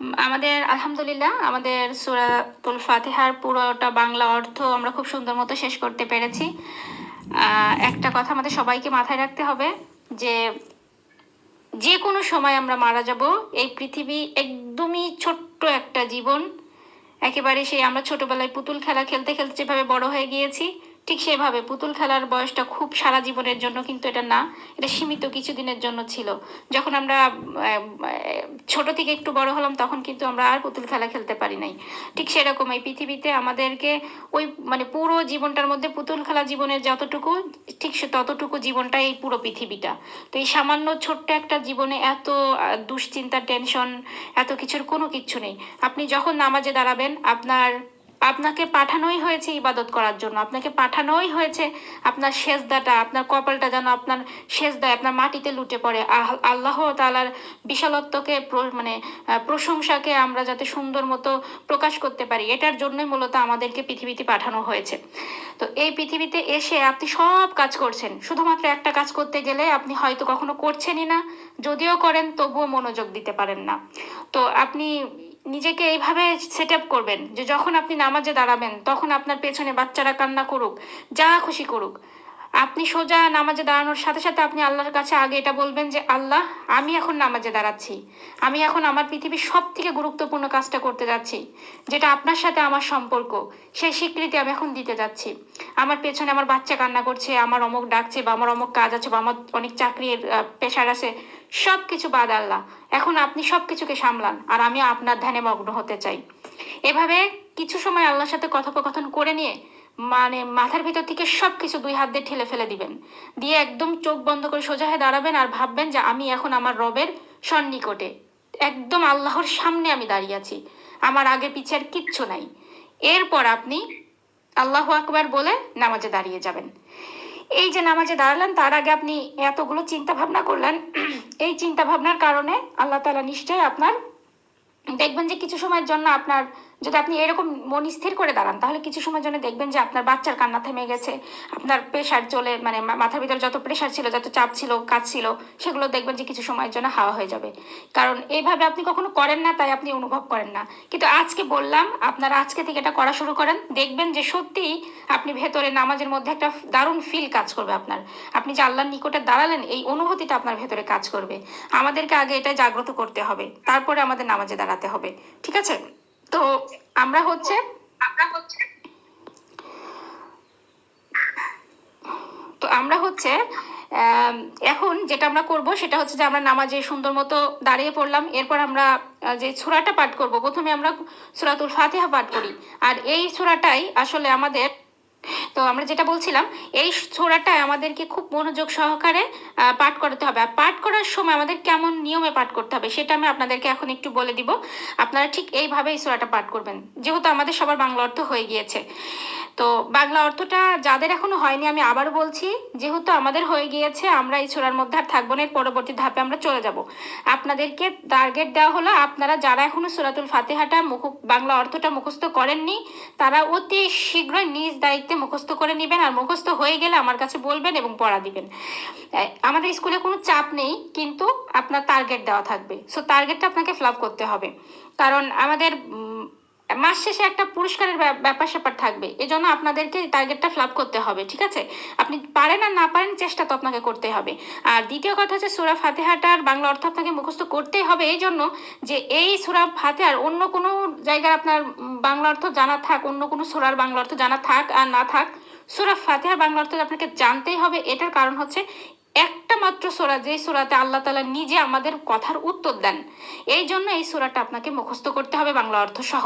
আমাদের, আলহামদুলিল্লাহ, আমাদের সুরাতুল ফাতিহার পুরোটা বাংলা অর্থ আমরা খুব সুন্দর মতো শেষ করতে পেরেছি। একটা কথা আমাদের সবাইকে মাথায় রাখতে হবে যে যে কোনো সময় আমরা মারা যাব, এই পৃথিবী একদমই ছোট্ট একটা জীবন। একেবারে সেই আমরা ছোটবেলায় পুতুল খেলা খেলতে খেলতে যেভাবে বড় হয়ে গিয়েছি ঠিক সেভাবে পুতুল খেলার বয়সটা খুব সারা জীবনের জন্য কিন্তু এটা না, এটা সীমিত কিছুদিনের জন্য ছিল। যখন আমরা ছোট থেকে একটু বড় হলাম তখন কিন্তু আমরা আর পুতুল খেলা খেলতে পারি নাই। ঠিক সেরকম এই পৃথিবীতে আমাদেরকে ওই মানে পুরো জীবনটার মধ্যে পুতুল খেলা জীবনের যতটুকু, ঠিক ততটুকু জীবনটা এই পুরো পৃথিবীটা। তো এই সামান্য ছোট্ট একটা জীবনে এত দুশ্চিন্তা টেনশন এত কিছুর কোনো কিচ্ছু নেই। আপনি যখন নামাজে দাঁড়াবেন, আপনার আপনাকে পাঠানোই হয়েছে ইবাদত করার জন্য। আপনাকে পাঠানোই হয়েছে আপনার সেজদাটা, আপনার কপালটা যেন আপনার সেজদায়, আপনার মাটিতে লুটে পড়ে। আল্লাহ তালার বিশালত্বকে মানে প্রশংসাকে আমরা যাতে সুন্দর মতো প্রকাশ করতে পারি, এটার জন্যই মূলত আমাদেরকে পৃথিবীতে পাঠানো হয়েছে। তো এই পৃথিবীতে এসে আপনি সব কাজ করছেন। শুধুমাত্র একটা কাজ করতে গেলে আপনি হয়তো কখনো করছেনই না। যদিও করেন, তবুও মনোযোগ দিতে পারেন না। তো আপনি নিজেকে এইভাবে সেট আপ করবেন যে যখন আপনি নামাজে দাঁড়াবেন, তখন আপনার পেছনে বাচ্চারা কান্না করুক, যা খুশি করুক। আপনি সোজা নামাজে দাঁড়ানোর সাথে সাথে আপনি আল্লাহর কাছে আগে এটা বলবেন যে, আল্লাহ, আমি এখন নামাজে দাঁড়াচ্ছি। আমি এখন আমার পৃথিবীর সব থেকে গুরুত্বপূর্ণ কাজটা করতে যাচ্ছি, যেটা আপনার সাথে আমার সম্পর্ক। সেই স্বীকৃতি আমি এখন দিতে যাচ্ছি। আমার পেছনে আমার বাচ্চা কান্না করছে, আমার অমুক ডাকছে বা আমার অমুক কাজ আছে বা আমার অনেক চাকরির পেশার আছে। সব কিছু বাদ আল্লাহ। এখন আপনি সব কিছুকে সামলান, আর আমি আপনার ধ্যানে মগ্ন হতে চাই। এভাবে কিছু সময় আল্লাহর সাথে কথোপকথন করে নিয়ে মানে মাথার ভিতর থেকে সব কিছু দুই হাত দিয়ে ঠেলে ফেলে দিবেন। দিয়ে একদম চোখ বন্ধ করে সোজা হয়ে দাঁড়াবেন আর ভাববেন যে আমি এখন আমার রবের সন্নিকটে। একদম আল্লাহর সামনে আমি দাঁড়িয়ে আছি। আমার আগে পিছে আর কিচ্ছু নাই। এরপর আপনি আল্লাহ আকবার বলে নামাজে দাঁড়িয়ে যাবেন। এই যে নামাজে দাঁড়ালেন, তার আগে আপনি এতগুলো চিন্তা ভাবনা করলেন। এই চিন্তা ভাবনার কারণে আল্লাহ তাআলা নিশ্চয়ই আপনার, দেখবেন যে কিছু সময়ের জন্য আপনার যদি আপনি এরকম মন স্থির করে দাঁড়ান, তাহলে কিছু সময়ের জন্য দেখবেন যে আপনার বাচ্চার কান্না থেমে গেছে, আপনার প্রেশার চলে মানে মাথার ভিতরে যত প্রেশার ছিল, যত চাপ ছিল, কাজ ছিল, সেগুলো দেখবেন যে কিছু সময়ের জন্য হাওয়া হয়ে যাবে। কারণ এইভাবে আপনি কখনো করেন না, তাই আপনি অনুভব করেন না। কিন্তু আজকে বললাম, আপনারা আজকে থেকে এটা করা শুরু করেন, দেখবেন যে সত্যি আপনি ভেতরে নামাজের মধ্যে একটা দারুণ ফিল কাজ করবে আপনার। আপনি যে আল্লাহর নিকটে দাঁড়ালেন, এই অনুভূতিটা আপনার ভেতরে কাজ করবে। আমাদেরকে আগে এটা জাগ্রত করতে হবে, তারপরে আমাদের নামাজে দাঁড়াতে হবে, ঠিক আছে? তো আমরা হচ্ছে আমরা হচ্ছে তো আমরা হচ্ছে এখন যেটা আমরা করব সেটা হচ্ছে যে আমরা নামাজে সুন্দর মতো দাঁড়িয়ে পড়লাম। এরপর আমরা যে সুরাটা পাঠ করব প্রথমে আমরা সুরাতুল ফাতিহা পাঠ করি। আর এই সুরাটাই আসলে আমাদের তো আমরা যেটা বলছিলাম, এই ছোড়াটা আমাদেরকে খুব মনোযোগ সহকারে পাঠ করতে হবে। আর পাঠ করার সময় আমাদের কেমন নিয়মে পাঠ করতে হবে সেটা আমি আপনাদেরকে এখন একটু বলে দিব। আপনারা ঠিক এইভাবে এই ছোড়াটা পাঠ করবেন। যেহেতু আমাদের সবার বাংলা অর্থ হয়ে গিয়েছে। তো বাংলা অর্থটা যাদের এখনও হয়নি, আমি আবার বলছি, যেহেতু আমাদের হয়ে গিয়েছে, আমরা এই ছোড়ার মধ্যে আর থাকব না পরবর্তী ধাপে আমরা চলে যাব। আপনাদেরকে টার্গেট দেওয়া হলো, আপনারা যারা এখনও সুরাতুল ফাতেহাটা মুখ বাংলা অর্থটা মুখস্থ করেননি, তারা অতি শীঘ্রই নিজ দায়িত্বে মুখস্থ করে নেবেন আর মুখস্থ হয়ে গেলে আমার কাছে বলবেন এবং পড়া দিবেন। আমাদের স্কুলে কোনো চাপ নেই, কিন্তু আপনার টার্গেট দেওয়া থাকবে। সো টার্গেটটা আপনাকে ফিল করতে হবে। কারণ আমাদের মাস শেষে একটা পুরস্কারের ব্যা- ব্যাপার স্যাপার থাকবে। এজন্য আপনাদেরকে টার্গেটটা ফ্লাপ করতে হবে, ঠিক আছে? আপনি পারেন আর না পারেন, চেষ্টা তো আপনাকে করতে হবে। আর দ্বিতীয় কথা হচ্ছে, সুরা ফাতেহাটার বাংলা অর্থ আপনাকে মুখস্থ করতেই হবে। এই জন্য যে এই সুরা ফাতেহার অন্য কোনো জায়গায় আপনার বাংলা অর্থ জানা থাক, অন্য কোনো সুরার বাংলা অর্থ জানা থাক আর না থাক, সুরা ফাতেহার বাংলা অর্থ আপনাকে জানতেই হবে। এটার কারণ হচ্ছে একটা মাত্র সোরা যে সোরাতে আল্লাহ তালা নিজে আমাদের কথার উত্তর দেন, এই জন্য এই সোরাটা আপনাকে মুখস্থ করতে হবে বাংলা অর্থ সহ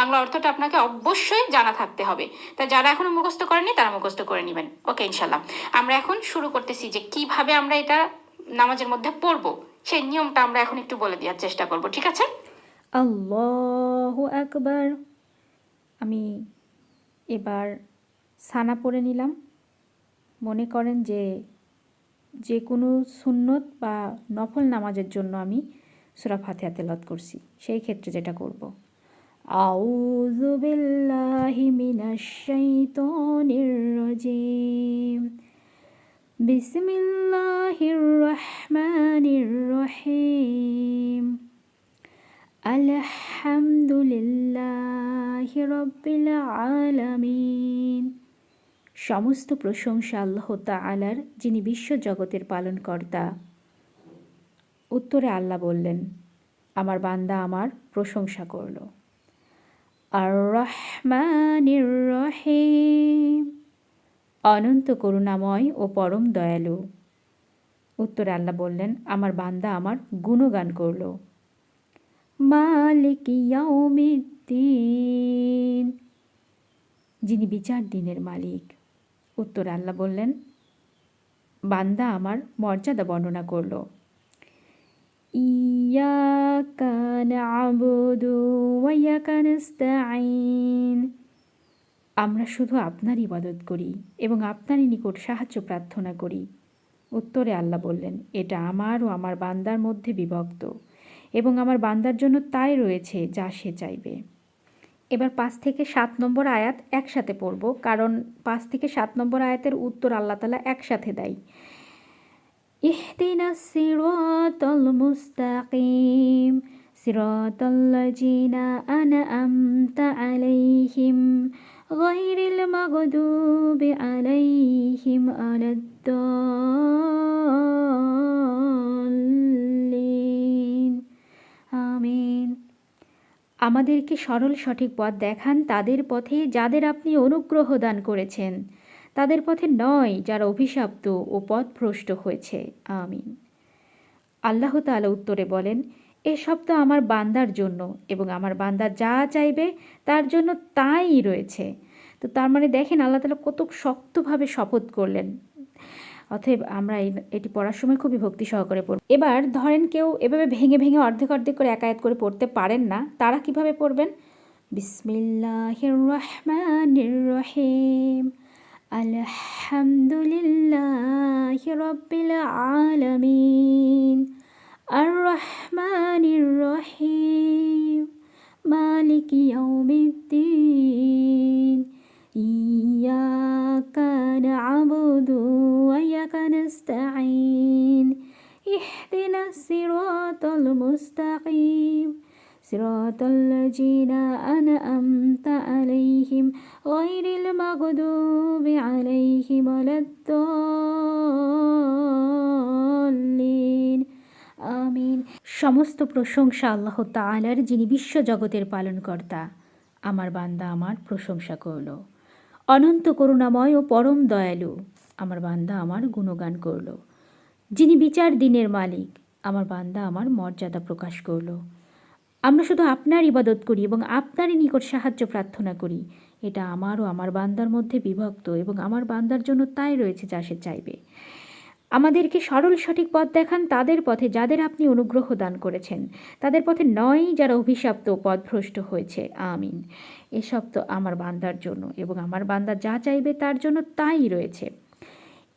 বাংলা অর্থটা আপনাকে অবশ্যই জানা থাকতে হবে। তাই যারা এখনও মুখস্থ করেনি তারা মুখস্থ করে নেবেন। ওকে ইনশাল্লাহ আমরা এখন শুরু করতেছি যে কীভাবে আমরা এটা নামাজের মধ্যে পড়ব, সেই নিয়মটা আমরা এখন একটু বলে দেওয়ার চেষ্টা করব, ঠিক আছে? আল্লাহু একবার আমি এবার সানা পড়ে নিলাম। মনে করেন যে যে কোনো সুন্নত বা নফল নামাজের জন্য আমি সুরা ফাতিহা তেলাওয়াত করছি, সেই ক্ষেত্রে যেটা করব। আউযু বিল্লাহি মিনাশ শাইতানির রাজিম। বিসমিল্লাহির রহমানির রহিম। আলহামদুলিল্লাহ রব্বিল আলামিন। সমস্ত প্রশংসা আল্লাহ তাআলার, যিনি বিশ্ব জগতের পালনকর্তা। উত্তরে আল্লাহ বললেন, আমার বান্দা আমার প্রশংসা করল। আর রহমানির রহিম অনন্ত করুণাময় ও পরম দয়ালু। উত্তরে আল্লাহ বললেন, আমার বান্দা আমার গুণগান করল। মালিক ইয়াউমিদ্দিন, যিনি বিচার দিনের মালিক। উত্তরে আল্লাহ বললেন, বান্দা আমার মর্যাদা বর্ণনা করল। আমরা শুধু আপনার ইবাদত করি এবং আপনারই নিকট সাহায্য প্রার্থনা করি। উত্তরে আল্লাহ বললেন, এটা আমার ও আমার বান্দার মধ্যে বিভক্ত এবং আমার বান্দার জন্য তাই রয়েছে যা সে চাইবে। এবার পাঁচ থেকে সাত নম্বর আয়াত একসাথে পড়ব, কারণ পাঁচ থেকে সাত নম্বর আয়াতের উত্তর আল্লাহ তালা একসাথে দেয়। ইহদিনা সিরাতাল মুস্তাকিম, সিরাতাল লাযিনা আনআমতা আলাইহিম গায়রিল মাগদুবি আলাইহিম আলাদ-দাল্লিন। আমিন। আমাদেরকে সরল সঠিক পথ দেখান তাদের পথে যাদের আপনি অনুগ্রহ দান করেছেন। তাদের পথে নয়, যারা অভিশপ্ত ও পথভ্রষ্ট হয়েছে। আমিন। আল্লাহ তাআলা উত্তরে বলেন এসব তো আমার বান্দার জন্য এবং আমার বান্দা যা চাইবে তার জন্য তাই রয়েছে। তো তার মানে দেখেন আল্লাহ তাআলা কত শক্তভাবে শপথ করলেন। অতএব আমরা এটি পড়ার সময় খুবই ভক্তি সহকারে পড়ব। এবার ধরেন কেউ এভাবে ভেঙে ভেঙে অর্ধেক অর্ধেক করে একায়াত করে পড়তে পারেন না, তারা কীভাবে পড়বেন? বিসমিল্লাহির রহমানির রহিম আলহামদুলিল্লাহি রাব্বিল আলামিন আর রহমানির রহিম মালিক ইয়াউমিদ্দিন। ইয়াকা না'বুদু ওয়া ইয়াকা নাস্তাঈন ইহদিনাস সিরাতাল মুস্তাকিম صراط الذين أنعمت عليهم غير المغضوب عليهم ولا الضالين আমিন সমস্ত প্রশংসা আল্লাহ তাআলার যিনি বিশ্ব জগতের পালনকর্তা আমার বান্দা আমার প্রশংসা করল অনন্ত করুণাময় ও পরম দয়ালু। আমার বান্দা আমার গুণগান করল। যিনি বিচার দিনের মালিক, আমার বান্দা আমার মর্যাদা প্রকাশ করল। আমরা শুধু আপনার ইবাদত করি এবং আপনারই নিকট সাহায্য প্রার্থনা করি। এটা আমার ও আমার বান্দার মধ্যে বিভক্ত এবং আমার বান্দার জন্য তাই রয়েছে যা সে চাইবে। আমাদেরকে সরল সঠিক পথ দেখান, তাদের পথে যাদের আপনি অনুগ্রহ দান করেছেন। তাদের পথে নয় যারা অভিশপ্ত পথভ্রষ্ট হয়েছে। আমিন। এসব তো আমার বান্দার জন্য এবং আমার বান্দা যা চাইবে তার জন্য তাই রয়েছে।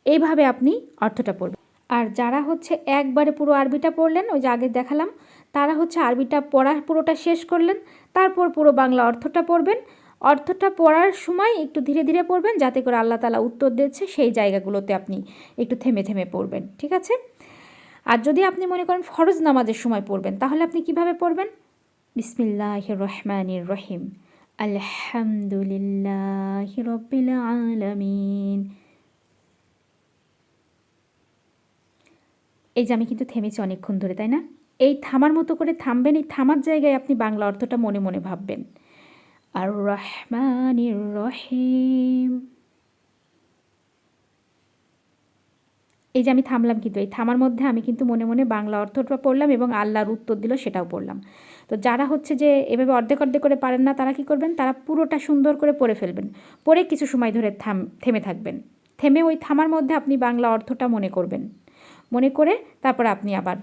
এইভাবে আপনি অর্থটা পড়বেন। আর যারা হচ্ছে একবারে পুরো আরবিটা পড়লেন, ওই যে আগে দেখালাম, তারা হচ্ছে আরবিটা পড়া পুরোটা শেষ করলেন, তারপর পুরো বাংলা অর্থটা পড়বেন। অর্থটা পড়ার সময় একটু ধীরে ধীরে পড়বেন, যাতে করে আল্লাহ তালা উত্তর দিচ্ছে সেই জায়গাগুলোতে আপনি একটু থেমে থেমে পড়বেন, ঠিক আছে? আর যদি আপনি মনে করেন ফরজ নামাজের সময় পড়বেন, তাহলে আপনি কীভাবে পড়বেন? বিসমিল্লাহ রহমানির রহিম। আলহামদুলিল্লাহ রব্বিল আলামিন। এই যে আমি কিন্তু থেমেছি অনেকক্ষণ ধরে, তাই না? এই থামার মতো করে থামবেন, এই থামার জায়গায় আপনি বাংলা অর্থটা মনে মনে ভাববেন। আর রহমানির রহিম এই যে আমি থামলাম কিন্তু, এই থামার মধ্যে আমি কিন্তু মনে মনে বাংলা অর্থটা পড়লাম এবং আল্লাহর উত্তর দিল সেটাও পড়লাম। তো যারা হচ্ছে যে এভাবে অর্ধেক অর্ধেক করে পারেন না, তারা কি করবেন? তারা পুরোটা সুন্দর করে পড়ে ফেলবেন। পড়ে কিছু সময় ধরে থাম, থেমে থাকবেন। থেমে ওই থামার মধ্যে আপনি বাংলা অর্থটা মনে করবেন। মনে করে তারপর আপনি আবার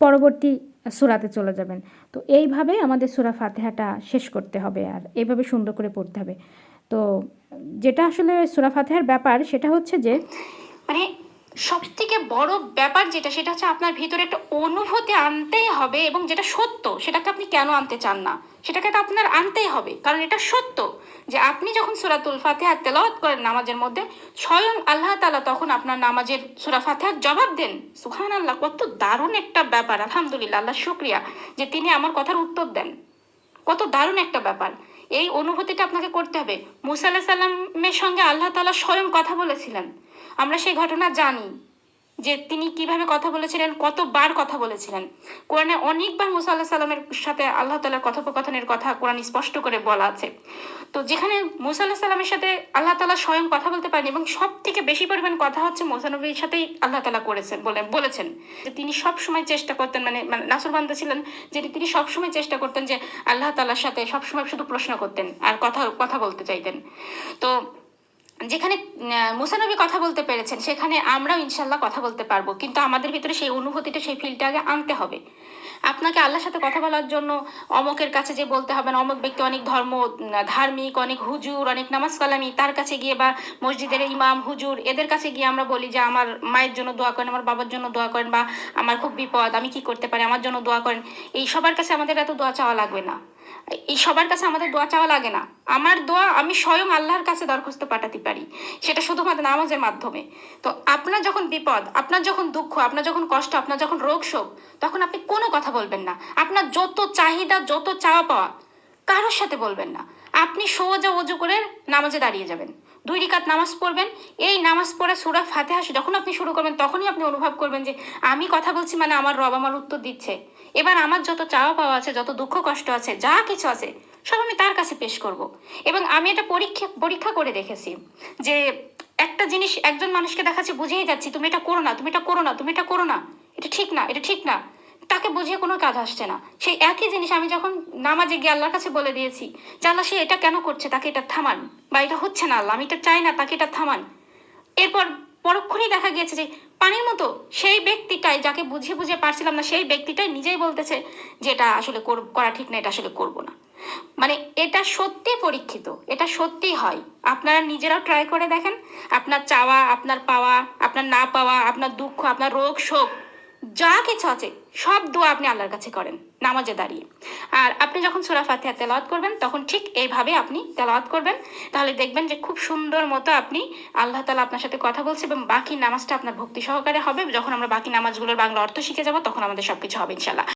পরবর্তী সুরাতে চলে যাবেন। তো এইভাবে আমাদের সুরা ফাতেহাটা শেষ করতে হবে আর এইভাবে সুন্দর করে পড়তে হবে। তো যেটা আসলে সুরা ফাতেহার ব্যাপার সেটা হচ্ছে যে মানে সব থেকে বড় ব্যাপার যেটা, সেটা হচ্ছে আপনার ভিতরে একটা অনুভূতি আনতেই হবে এবং যেটা সত্য, সেটাকে আপনি কেন আনতে চান না? সেটাকে তো আপনার আনতেই হবে, কারণ এটা সত্য যে আপনি যখন সুরাতুল ফাতিহা তেলাওয়াত করেন নামাজের মধ্যে, স্বয়ং আল্লাহ তালা তখন আপনার নামাজের সুরা ফাতিহার জবাব দেন। সুহান আল্লাহ কত দারুণ একটা ব্যাপার, আলহামদুলিল্লাহ, আল্লাহ শুক্রিয়া যে তিনি আমার কথার উত্তর দেন। কত দারুণ একটা ব্যাপার। এই অনুভূতিটা আপনাকে করতে হবে। মুসা আলাহ সাল্লামের সঙ্গে আল্লাহ তাআলা স্বয়ং কথা বলেছিলেন। আমরা সেই ঘটনা জানি, যে তিনি কীভাবে কথা বলেছিলেন, কতবার কথা বলেছিলেন। কোরআনে অনেকবার মুসা আল্লাহ সাল্লামের সাথে আল্লাহ তালার কথোপকথনের কথা কোরআন স্পষ্ট করে বলা আছে। তো যেখানে মুসা আল্লাহ সাল্লামের সাথে আল্লাহ তালা স্বয়ং কথা বলতে পারেন, এবং সব থেকে বেশি পরিমাণ কথা হচ্ছে মোসানবীর সাথেই আল্লাহ তালা করেছেন বলে বলেছেন। যে তিনি সব সময় চেষ্টা করতেন মানে মানে নাসুর বান্দা ছিলেন, যে তিনি সব সময় চেষ্টা করতেন যে আল্লাহ তালার সাথে সব সময় শুধু প্রশ্ন করতেন আর কথা কথা বলতে চাইতেন। তো যেখানে মুসানবী কথা বলতে পেরেছেন, সেখানে আমরাও ইনশাল্লাহ কথা বলতে পারব। কিন্তু আমাদের ভিতরে সেই অনুভূতিটা, সেই ফিলটা আগে আনতে হবে। আপনাকে আল্লাহর সাথে কথা বলার জন্য অমকের কাছে যে বলতে হবে, না, অমক ব্যক্তি অনেক ধর্ম ধার্মিক, অনেক হুজুর, অনেক নামাজ কালামি, তার কাছে গিয়ে বা মসজিদের ইমাম, হুজুর, এদের কাছে গিয়ে আমরা বলি যে, আমার মায়ের জন্য দোয়া করেন, আমার বাবার জন্য দোয়া করেন বা আমার খুব বিপদ, আমি কি করতে পারি, আমার জন্য দোয়া করেন। এই সবার কাছে আমাদের এত দোয়া চাওয়া লাগবে না। এই সবার কাছে আমাদের দোয়া চাওয়া লাগে না। আমার দোয়া আমি স্বয়ং আল্লাহর কাছে দরখাস্ত পাঠাতে পারি। সেটা শুধুমাত্র নামাজের মাধ্যমে। তো আপনার যখন বিপদ, আপনার যখন দুঃখ, আপনার যখন কষ্ট, আপনার যখন রোগ শোক, তখন আপনি কোনো কথা বলবেন না। আপনার যত চাহিদা, যত চাওয়া পাওয়া কারোর সাথে বলবেন না। আপনি সোজা অজু করে নামাজে দাঁড়িয়ে যাবেন। দুই রিকাত নামাজ পড়বেন। এই নামাজ পড়ে সুরা ফাতেহা যখন আপনি শুরু করবেন, তখনই আপনি অনুভব করবেন যে, আমি কথা বলছি মানে আমার রব আমার উত্তর দিচ্ছে। এবার আমার যত চাওয়া পাওয়া আছে, যত দুঃখ কষ্ট আছে, যা কিছু আছে, সব আমি তার কাছে পেশ করব। এবং আমি এটা পরীক্ষা পরীক্ষা করে দেখেছি যে, একটা জিনিস একজন মানুষকে দেখাচ্ছে, বুঝেই যাচ্ছি, তুমি এটা করো না, তুমি এটা করো না, তুমি এটা করো না, এটা ঠিক না, এটা ঠিক না। তাকে বুঝিয়ে কোনো কাজ আসছে না। সেই একই জিনিস আমি যখন নামাজে গিয়ে আল্লাহর কাছে বলে দিয়েছি, যে আল্লাহ সে এটা কেন করছে, তাকে এটা থামান। বা এটা হচ্ছে না আল্লাহ, আমি এটা চাই না, তাকে এটা থামান। এরপর পরক্ষণেই দেখা গিয়েছে যে পানির মতো সেই ব্যক্তিটাই যাকে বুঝিয়ে বুঝিয়ে পারছিলাম না, সেই ব্যক্তিটাই নিজেই বলতেছে যে এটা আসলে করা ঠিক না, এটা আসলে করব না। মানে এটা সত্যি পরীক্ষিত, এটা সত্যি হয়। আপনারা নিজেরাও ট্রাই করে দেখেন, আপনার চাওয়া, আপনার পাওয়া, আপনার না পাওয়া, আপনার দুঃখ, আপনার রোগ, শোক যা কিছু আছে, সব দোয়া আপনি আল্লাহর কাছে করেন, নামাজে দাঁড়িয়ে। আর আপনি যখন সুরা ফাতিহা তেলাওয়াত করবেন, তখন ঠিক এইভাবে আপনি তেলাওয়াত করবেন। তাহলে দেখবেন যে খুব সুন্দর মতো আপনি আল্লাহ তালা আপনার সাথে কথা বলছে এবং বাকি নামাজটা আপনার ভক্তি সহকারে হবে। যখন আমরা বাকি নামাজগুলোর বাংলা অর্থ শিখে যাব, তখন আমাদের সবকিছু হবে ইনশাল্লাহ